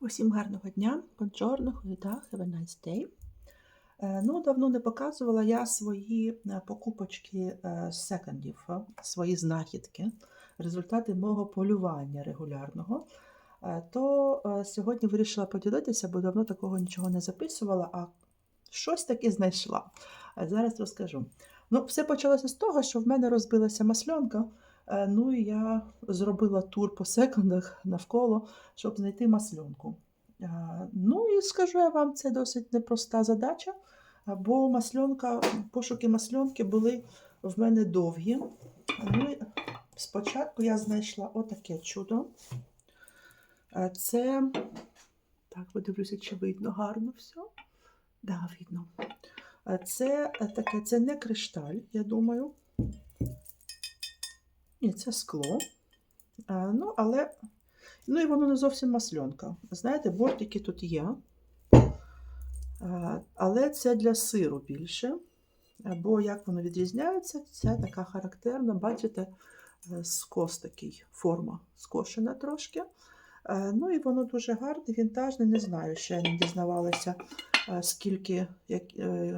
Усім гарного дня, buongiorno, goeiedag, have a nice day. Е, Ну, давно не показувала я свої е, покупочки з секондів, е, свої знахідки, результати мого полювання регулярного. То сьогодні вирішила поділитися, бо давно такого нічого не записувала, а щось таки знайшла. Зараз розкажу. Ну, все почалося з того, що в мене розбилася масльонка. Е, Ну і я зробила тур по секондах навколо, щоб знайти масльонку. Е, Ну і скажу я вам, це досить непроста задача, бо масльонка, пошуки масльонки були в мене довгі. Ну, і спочатку я знайшла отаке чудо. Е, Це, так, подивлюся, чи видно гарно все. Да, видно. Це таке, це не кришталь, я думаю. Ні, це скло. Е, Ну, але Ну і воно не зовсім масльонка. Знаєте, бортики тут є, Е, але це для сиру більше. Бо як воно відрізняється, це така характерна, бачите, е, скос такий, форма скошена трошки. Ну і воно дуже гарне, вінтажне. Не знаю, ще не дізнавалася, скільки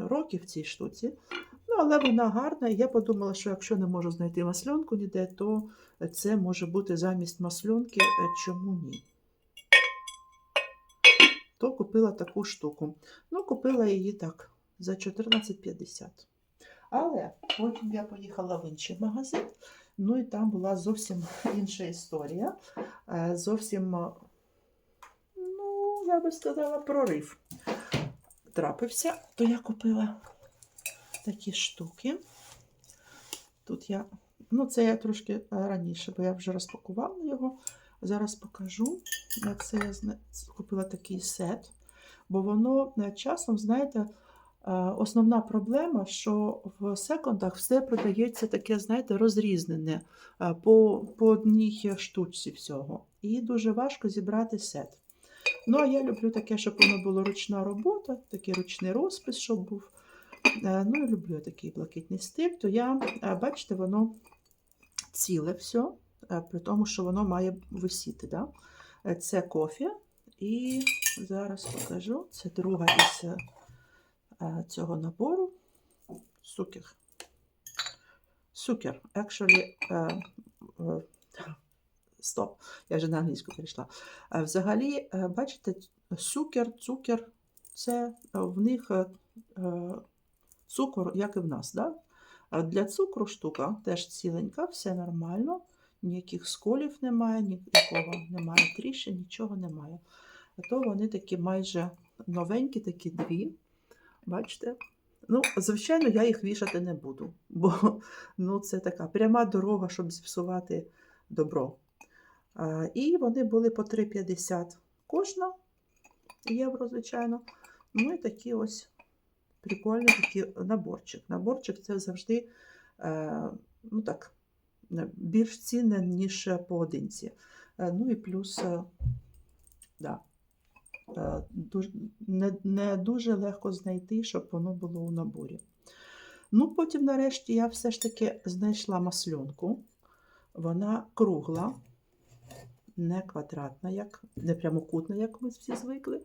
років цій штуці. Але вона гарна, і я подумала, що якщо не можу знайти масльонку ніде, то це може бути замість масльонки, е, чому ні. То купила таку штуку. Ну, купила її так за 14,50. Але потім я поїхала в інший магазин, ну і там була зовсім інша історія. Е, Зовсім, е, ну, я би сказала, прорив трапився, то я купила такі штуки. Тут я, ну це я трошки е, раніше, бо я вже розпакувала його. Зараз покажу. Е, Це я купила такий сет, бо воно е, часом, знаєте, е, основна проблема, що в секондах все продається таке, знаєте, розрізнене по, по одній штучці всього. І дуже важко зібрати сет. Ну, а я люблю таке, щоб воно було ручна робота, такий ручний розпис, щоб був. Е, Ну, я люблю такий блакитний стиль, то я, е, бачите, воно ціле все, е, при тому, що воно має висіти. Да? Це кофе. І зараз покажу. Це друга із цього набору. Сукер. Сукер. Actually, стоп, я вже на англійську перейшла. Взагалі, бачите, сукер, цукер це в них цукор, як і в нас. Да? Для цукру штука теж ціленька, все нормально, ніяких сколів немає, ніякого немає тріщин, нічого немає. А то вони такі майже новенькі, такі дві. Бачите? Ну, звичайно, я їх вішати не буду, бо ну, це така пряма дорога, щоб зіпсувати добро. А, І вони були по 3,50 кожна євро, звичайно. Ну і такі ось прикольний такий наборчик. Наборчик це завжди е, ну так, е, більш цінне, ніж поодинці. Е, ну і плюс да, не, не дуже легко знайти, щоб воно було у наборі. Ну, потім, нарешті, я все ж таки знайшла масльонку. Вона кругла, не квадратна, як, не прямокутна, як ми всі звикли,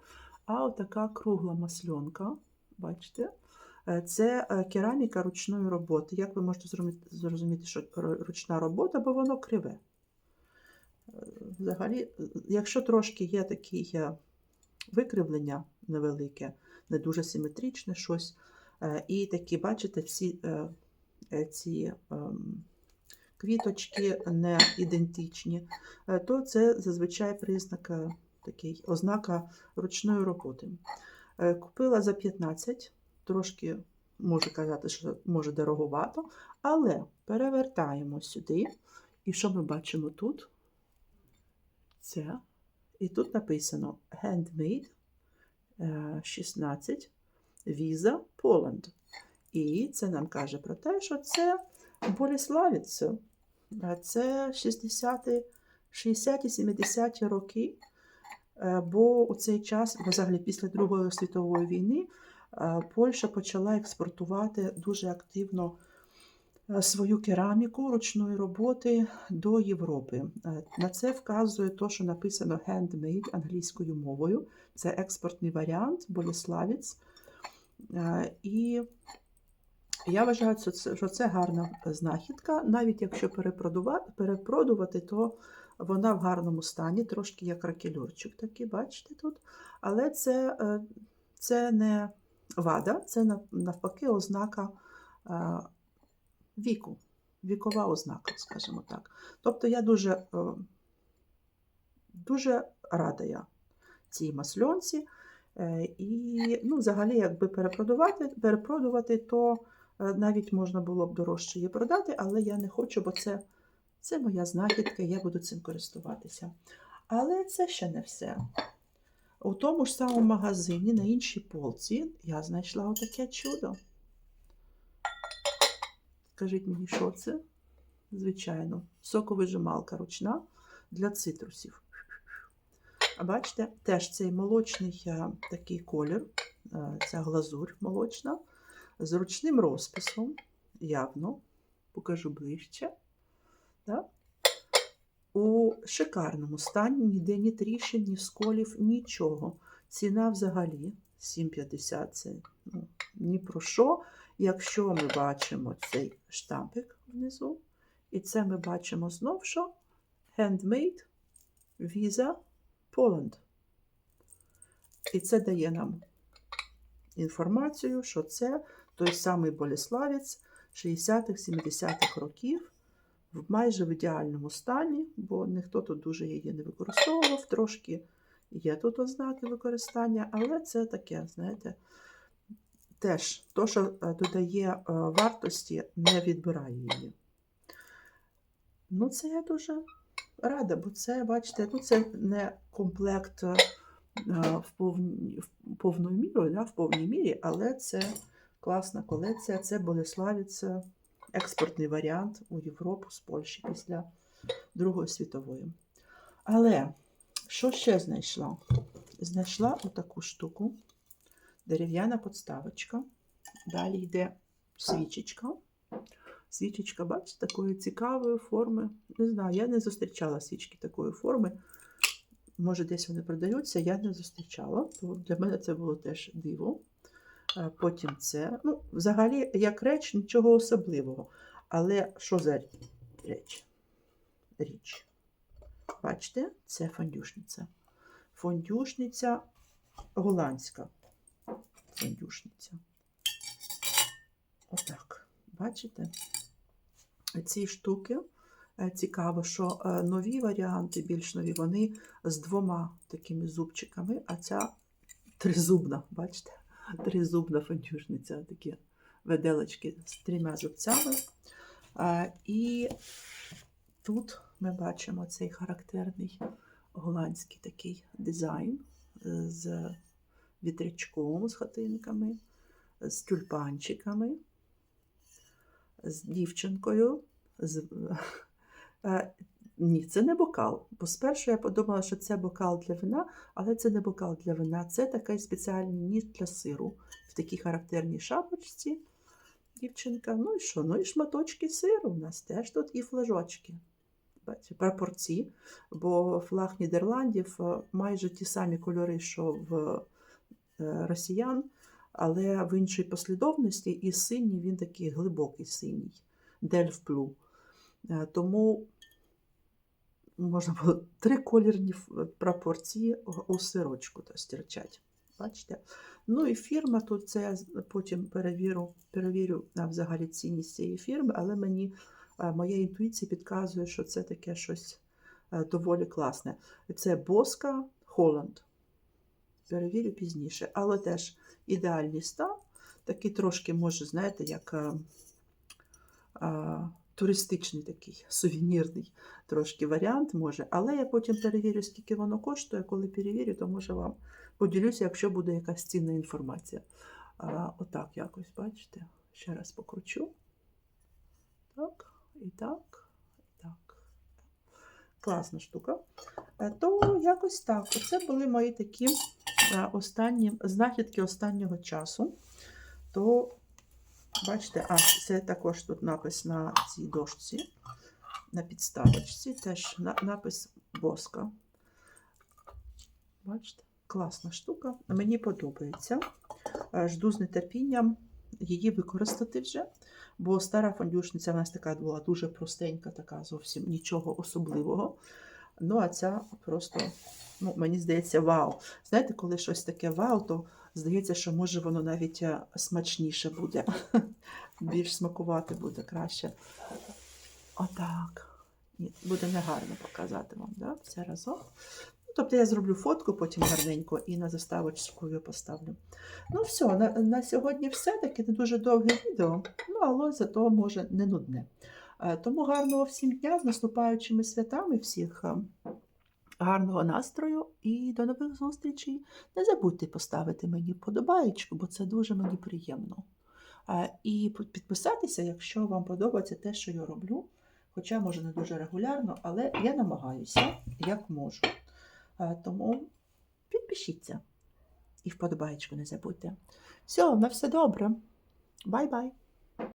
а отака кругла масльонка. Бачите? Е, Це е, кераміка ручної роботи. Як ви можете зрозуміти- що ручна робота, бо воно криве. Е, Взагалі, якщо трошки є такі викривлення невелике, не дуже симетричне щось, і такі, бачите, всі ці ем, квіточки не ідентичні, то це зазвичай признак такий, ознака ручної роботи. Е, Купила за 15, трошки можу казати, що може дороговато, але перевертаємо сюди. І що ми бачимо тут? Це. І тут написано Handmade е, 16 Visa Poland. І це нам каже про те, що це Боліславіце. Е, Це 60-ті 60-70-ті роки. Е, Бо у цей час, взагалі після Другої світової війни, е, Польща почала експортувати дуже активно е, свою кераміку ручної роботи до Європи. На це вказує те, що написано handmade англійською мовою. Це експортний варіант, Боліславець. І я вважаю, що це, гарна знахідка. Навіть якщо перепродувати, то вона в гарному стані, трошки як ракельорчик такий, бачите тут. Але це, е, це не вада, це навпаки ознака е, віку, вікова ознака, скажімо так. Тобто я дуже, е, дуже рада я цій масльонці. І ну, взагалі, якби перепродувати, перепродувати, то навіть можна було б дорожче її продати, але я не хочу, бо це, це моя знахідка, я буду цим користуватися. Але це ще не все. У тому ж самому магазині на іншій полці я знайшла отаке чудо. Скажіть мені, що це? Звичайно, соковижималка ручна для цитрусів. А бачите, теж цей молочний е, такий колір, е, ця глазурь молочна, з ручним розписом, явно, покажу ближче. Да? У шикарному стані, ніде ні тріщин, ні сколів, нічого. Ціна взагалі 7,50 це ну, ні про що. Якщо ми бачимо цей штампик внизу, і це ми бачимо знов, що Handmade Visa Poland. І це дає нам інформацію, що це той самий Боліславець 60-х, 70-х років майже в ідеальному стані, бо ніхто тут дуже її не використовував. Трошки є тут ознаки використання, але це таке, знаєте, теж то, що е, додає е, вартості, не відбирає її. Ну, це я дуже рада, бо це, бачите, ну це не комплект е, в, повні, в повною мірою, да, в повній мірі, але це класна колекція. Це Болеславець, експортний варіант у Європу з Польщі після Другої світової. Але що ще знайшла? Знайшла отаку штуку, дерев'яна подставочка. Далі йде свічечка. Свічечка, бачите, такої цікавої форми. Не знаю, я не зустрічала свічки такої форми. Може, десь вони продаються, я не зустрічала. То для мене це було теж диво. Е, Потім це. Ну, взагалі, як реч, нічого особливого. Але що за реч? Річ? Бачите, це фондюшниця. Фондюшниця голландська. Фондюшниця. Отак. Бачите? Ці штуки е, цікаво, що е, нові варіанти, більш нові, вони з двома такими зубчиками, а ця тризубна, бачите? Тризубна фондюшниця, такі виделочки з трьома зубцями. Е, І тут ми бачимо цей характерний голландський такий дизайн е, з вітрячком, з хатинками, з тюльпанчиками, з дівчинкою. З... Ні, це не бокал. Бо спершу я подумала, що це бокал для вина, але це не бокал для вина, це такий спеціальний ніж для сиру в такій характерній шапочці. Дівчинка, ну і що? Ну і шматочки сиру у нас теж тут і флажочки. Бачите, прапорці, бо флаг Нідерландів е, майже ті самі кольори, що в е, росіян, але в іншій послідовності, і синій він такий глибокий синій, дельф блу. Е, Тому можна було три колірні ф- у сирочку то. Бачите? Ну і фірма тут це я потім перевірю, перевірю а, взагалі цінність цієї фірми, але мені е, моя інтуїція підказує, що це таке щось е, доволі класне. Це Боска Холланд. Перевірю пізніше, але теж ідеальний стан. Такий трошки, може, знаєте, як е, а, туристичний такий сувенірний трошки варіант може. Але я потім перевірю, скільки воно коштує. Коли перевірю, то може вам поділюся, якщо буде якась цінна інформація. А, отак якось, бачите? Ще раз покручу. Так, і так, і так. Класна штука. Е, То якось так. Оце були мої такі е, останні знахідки останнього часу. То Бачите, а це також тут напис на цій дошці, на підставочці, теж напис боска. Бачите, класна штука. Мені подобається. Е, Жду з нетерпінням її використати вже. Бо стара фондюшниця в нас така була дуже простенька, така зовсім нічого особливого. Ну, а ця просто, ну, мені здається, вау. Знаєте, коли щось таке вау, то здається, що може воно навіть е, смачніше буде. Більш смакувати буде краще. Отак. Буде негарно показати вам, да? все разом. Ну, тобто я зроблю фотку потім гарненько і на заставочку її поставлю. Ну, все, на, на сьогодні все. Таке не дуже довге відео, ну, але зато може не нудне. Е, Тому гарного всім дня з наступаючими святами всіх. Гарного настрою і до нових зустрічей. Не забудьте поставити мені вподобаєчку, бо це дуже мені приємно. Е, І підписатися, якщо вам подобається те, що я роблю. Хоча, може, не дуже регулярно, але я намагаюся, як можу. Е, Тому підпишіться і вподобаєчку не забудьте. Все, на все добре. Бай-бай!